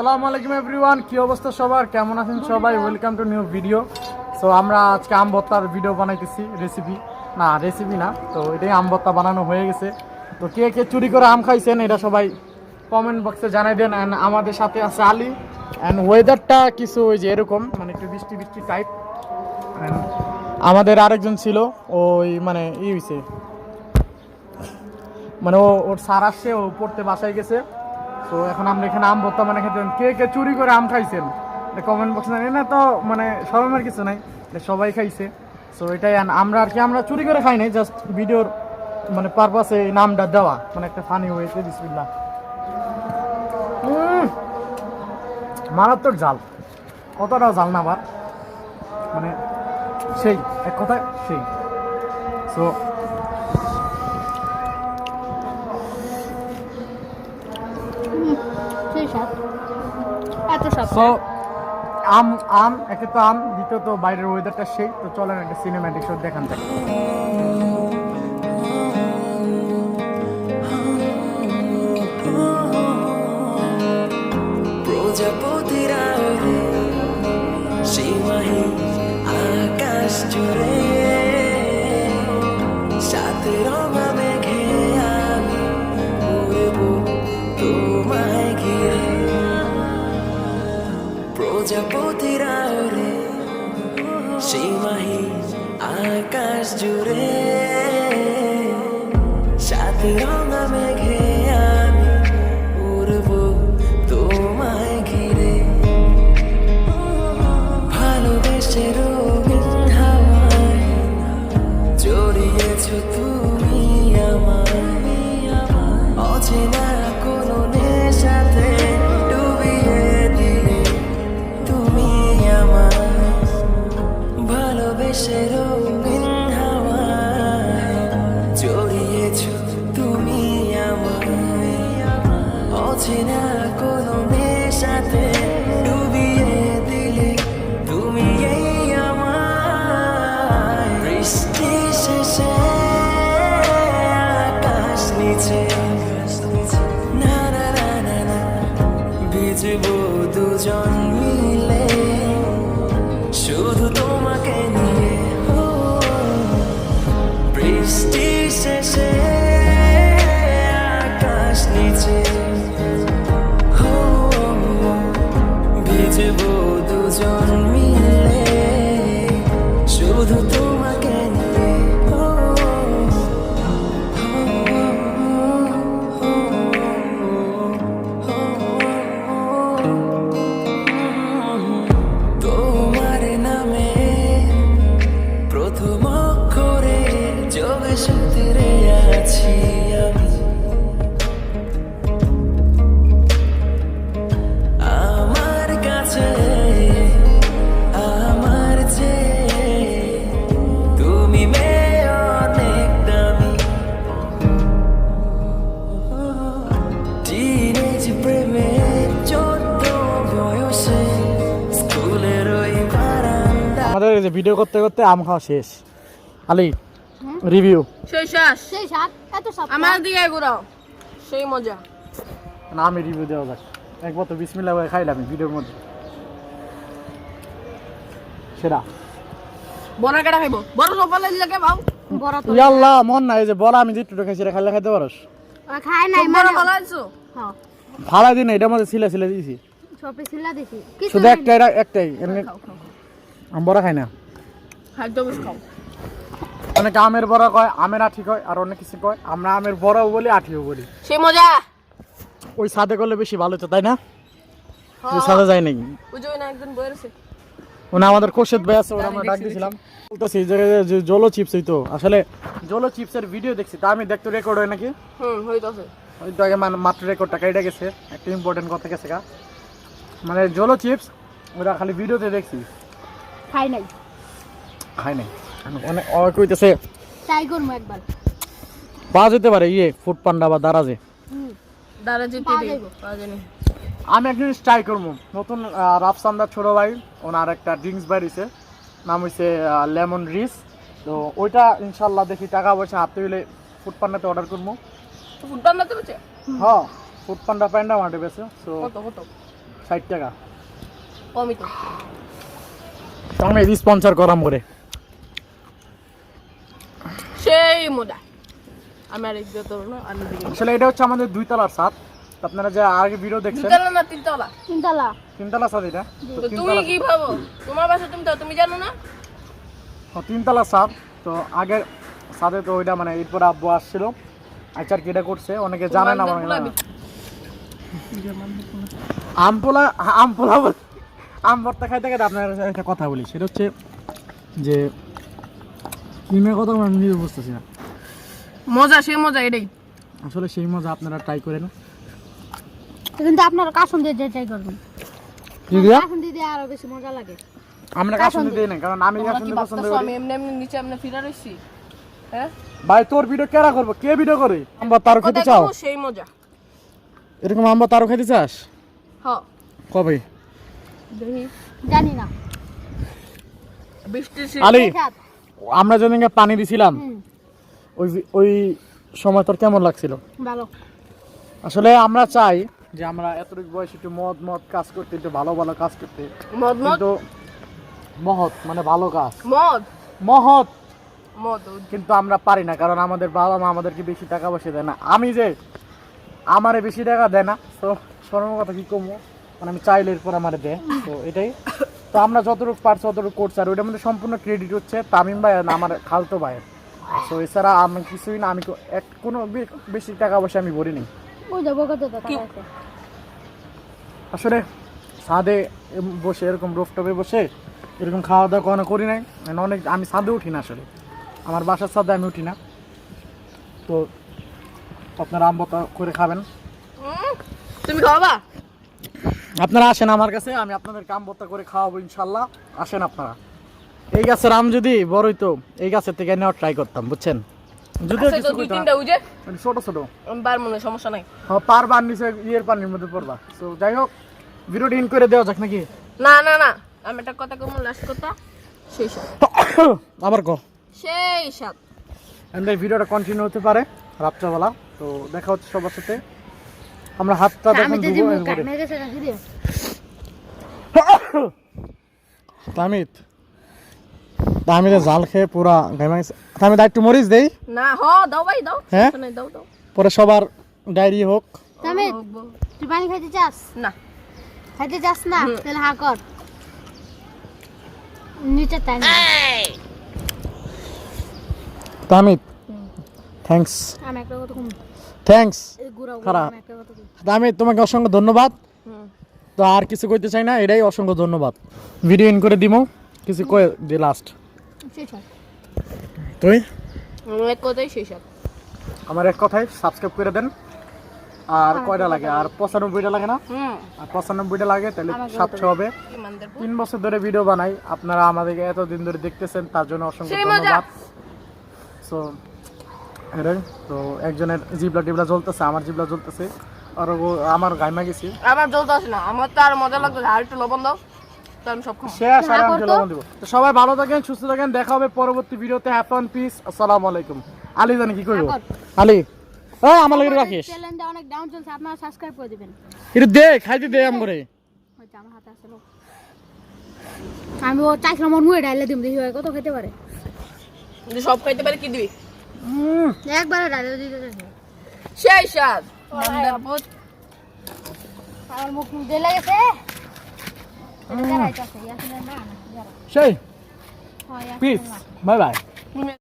সালামু আলাইকুম এভরিওয়ান, কি অবস্থা সবার? কেমন আছেন সবাই? Welcome to new video so আমরা আজকে আম ভর্তার ভিডিও বানাইতেছি রেসিপি না রেসিপি না, তো এটাই আম ভর্তা বানানো হয়ে গেছে। তো কে কে চুরি করে আম খাইছেন, এটা সবাই কমেন্ট বক্সে জানাই দেন। অ্যান্ড আমাদের সাথে আছে আলী। অ্যান্ড ওয়েদারটা কিছু ওই যে এরকম মানে একটু বৃষ্টি বৃষ্টি টাইপ আমাদের আরেকজন ছিল, ওই মানে ই হয়েছে মানে ও, ওর সার আসছে, ও পড়তে বাসায় গেছে। তো এখন আমরা এখানে আম ভর্তা মানে খেতে কে কে চুরি করে আম খাইছেন? কমেন্ট বক্সে জানি না তো মানে শরমের কিছু নাই। সবাই খাইছে। সো এটাই আমরা আর কি আমরা চুরি করে খাই নাই জাস্ট ভিডিওর মানে পারপাসে এই নামটা দেওয়া। মানে একটা ফানি হয়েছে বিসমিল্লাহ। উম, মারাত্মক জাল কতটা জাল না আবার? মানে সেই এক কথায় সেই। সো স্বাদ সো আম আম একে তো আম দ্বিতীয়ত বাইরের ওয়েদারটা সেই তো চলেন একটা সিনেম্যাটিক শো দেখান যাক প্রজাপতিরা সীমাহীন আকাশ জুড়ে সাথে রঙা প্রজাপতিরা ওরে সীমাহীন আকাশ জুড়ে সাথে রঙা শুধু তোমাকে যে ভিডিও করতে করতে আম খাওয়া শেষ। আলী রিভিউ সেই শ্বাস সেই স্বাদ এত স্বাদ আমার দিকে ঘুরাও। সেই মজা। না আমি রিভিউ দেওয়া যাক। একবার তো বিসমিল্লা করে খাইলাম ভিডিওর মধ্যে। সেরা। বড় কেটা খাইব? বড় সফল লাগে ভাও বড় তো ইয়াল্লাহ মন নাই যে বলা আমি যেটুকু খাইছি এটা খাইলে খাইতে পারস। খায় নাই বড় মানে গলা আনছো হ্যাঁ। ফালা দিন এটার মধ্যে ছিলে ছিলে দিয়েছি সপে ছিলা দেখি কিছু শুধু একটাই একটাই আম বড়া খাই না? বেশ খাও অনেকে আমের বড়া কয় আমের আঠি কয় আর অনেক কিছু কয়। আমরা আমের বড়াও বলি আঠিও বলি। সেই মজা। ওই সাদে করলে বেশি ভালো হতো তাই না? ওই সাদে যায় নাকি? বুঝোই না একদিন বই ওনা আমাদের কোশেদ ভাই আছে ওরা আমরা ডাক দিয়েছিলাম বলতেছি যে যে জলো চিপস হইতো। আসলে জলো চিপসের ভিডিও দেখছি তা আমি দেখতে রেকর্ড হয় নাকি? হুম হইতাছে। ওই তো আগে মানে মাত্র রেকর্ডটা কেটে গেছে একটা ইম্পর্টেন্ট কথা গেছে গা। মানে জলো চিপস ওরা খালি ভিডিওতে দেখছি। খাই নাই। খাই নাই। অনেক অনেক কইতেছে ট্রাই করব একবার। পাওয়া যেতে পারে ইয়ে ফুড পান্ডা বা দারাজে পাওয়া আমি এক জিনিস ট্রাই করব নতুন রাফসান্দার ছোট ভাই ওনার একটা ড্রিঙ্কস বাইরেছে নাম হইছে লেমন রিস তো ওইটা ইনশাল্লাহ দেখি টাকা পয়সা হাতে হইলে ফুড পান্ডাতে অর্ডার করব ফুটবল না তো হ্যাঁ ফুড পান্ডা প্যান্ডা মাঠে বেছে সো কত কত? ষাট টাকা। কমই তো। আমি স্পন্সর করাম করে। সেই মজা আমি আর একটু তো না আসলে এটা হচ্ছে আমাদের দুই তলার ছাদ আপনারা যে আগে ভিডিও দেখছেন দুতলা না তিনতলা? তিনতলা। তিনতলা ছাদ এটা? তো তো তুমি কি ভাবো? তোমার বাসা তুমি তো তুমি জানো না? ও, তিনতলা ছাদ। তো আগের ছাদে তো ওইটা মানে এরপর আব্বু আসছিল। আচার কেটে করছে। অনেকে জানে না অনেকে জানে না। আমপোলা আমপোলা বল- আম ভর্তা খাইতে খাইতে আপনার একটা কথা বলি সেটা হচ্ছে যে কিমে কথা আমি নিজে বুঝতেছি না। মজা সেই মজা এটাই। আসলে সেই মজা আপনারা ট্রাই করেন। কিন্তু আপনারা কাসুন দিয়ে ট্রাই করবেন। কাসুন দিয়ে দিয়ে আরও বেশি মজা লাগে। আমরা কাশুন দিই না কারণ আমি তোমরা কাশুন কি পছন্দ করি। আমি এমনি এমনি নিচে এমনি ফিরা রইছি? হ্যাঁ? ভাই তোর ভিডিও কেরা করব? কে ভিডিও করে? আমরা তারও খেতে চাও? সেই মজা। এরকম আমরা তারও খেতে চাস? হ। কবে? জানি না। আলি আমরা যেদিনকে পানি দিছিলাম ওই ওই সময় তোর কেমন লাগছিল? ভালো। আসলে আমরা চাই যে আমরা এতটুকু বয়স একটু মদ মদ কাজ করতে একটু ভালো ভালো কাজ করতে। মদ মদ? কিন্তু মহৎ মানে ভালো কাজ। মদ? মহৎ। মদ। কিন্তু আমরা পারি না কারণ আমাদের বাবা মা আমাদেরকে বেশি টাকা পয়সা দেয় না। আমি যে আমারে বেশি টাকা দেয় না তো সর্ব কথা কি কমবো মানে আমি চাইলে এরপর আমার দেয়। তো এটাই। তো আমরা যতটুকু পারছি ততটুকু করছি। আর ওইটার মধ্যে সম্পূর্ণ ক্রেডিট হচ্ছে তামিম ভাই আর আমার খালতো ভাইয়ের তো এছাড়া আমি কিছুই না আমি এক কোনো বেশি টাকা পয়সা আমি ভরি নি ওই যাব কত টাকা আছে। আসলে ছাদে বসে এরকম রোফটপে বসে এরকম খাওয়া দাওয়া কখনো করি নাই। মানে অনেক আমি ছাদে উঠি না আসলে। আমার বাসার ছাদে আমি উঠি না। তো আপনারা আম্বতা করে খাবেন। তুমি খাওয়াবা? আপনারা আসেন আমার কাছে আমি আপনাদেরকে আম ভর্তা করে খাওয়াবো ইনশাল্লাহ আসেন আপনারা। এই গাছের আম যদি বড়ই তো এই গাছের থেকে নেওয়া ট্রাই করতাম বুঝছেন? যদিও কিছু দুই তিনটা উজে? মানে ছোট ছোট। বার মনে সমস্যা নাই। হ্যাঁ, পারবার নিচে ইয়ের পানির মধ্যে পড়বা। তো যাই হোক ভিডিওটি ইন করে দেওয়া যাক নাকি? না না না। আমি একটা কথা কম লাস্ট কথা। সেই সাত আবার কো সেই এন্ড ভিডিওটা কন্টিনিউ হতে পারে রাত্রেবেলা। তো দেখা হচ্ছে সবার সাথে। আমরা হাতটা আমি দেখুন তো ধুবো দিমু একবারে। কামে গেছে রাখি দিও। তামিত। তামিতে জাল খেয়ে পুরা ঘামে গেছে তামিত একটু মরিচ দেই? না হ দাও ভাই দাও। হ্যাঁ? দাও দাও। পরে সবার ডায়েরি হোক। তামিদ তুই পানি খাইতে চাস? না। খাইতে চাস না? তাহলে হা কর। নিচে তাই তামিত থ্যাঙ্কস আমি একটা কথা গুড়া খারাপ। আমি তোমাকে অসংখ্য ধন্যবাদ। তো আর কিছু কইতে চাই না এটাই অসংখ্য ধন্যবাদ। ভিডিও ইন করে দিমো কিছু কয়ে দি লাস্ট তুই? আমার এক কথাই আমার এক সাবস্ক্রাইব করে দেন। আর কয়টা লাগে? আর পঁচানব্বইটা লাগে না? আর পঁচানব্বইটা লাগে তাহলে সাতশো হবে। তিন বছর ধরে ভিডিও বানাই আপনারা আমাদেরকে এতদিন ধরে দেখতেছেন তার জন্য অসংখ্য ধন্যবাদ। সো এটাই তো একজনের জিবলা টিবলা জ্বলতেছে আমার জিবলা জ্বলতেছে। আর ও- আমার গাইমা গেছি। আমার জ্বলতে আসে না। আমার তো আর মজা লাগতো আর একটু লবণ দাও তো সবাই ভালো থাকেন সুস্থ থাকেন। দেখা হবে পরবর্তী ভিডিওতে। ফান পিস আসসালামু আলাইকুম। আলী জানি কি করব কর। আলী। ও আমার লাগে রাখিস চ্যানেলটা অনেক ডাউন চলছে আপনারা সাবস্ক্রাইব করে দিবেন। এটা দে খাইতে দে আম করে আমার হাতে আছে আমি ও চাইছিলাম ওর মুয়ে ডাইলে দিম দেখি হয় কত খেতে পারে। সব খাইতে পারে কি দিবি? একবারে ডাইলে দিতে চাইছে সেই সাত ইমানদার পুত। আমার মুখ মুখ দিয়ে লেগেছে এটা যারাইতাছে, ইয়াসিনের না, না, যারা। সেই হয়, ইয়াসিনের পিস না। বাই বাই তুমি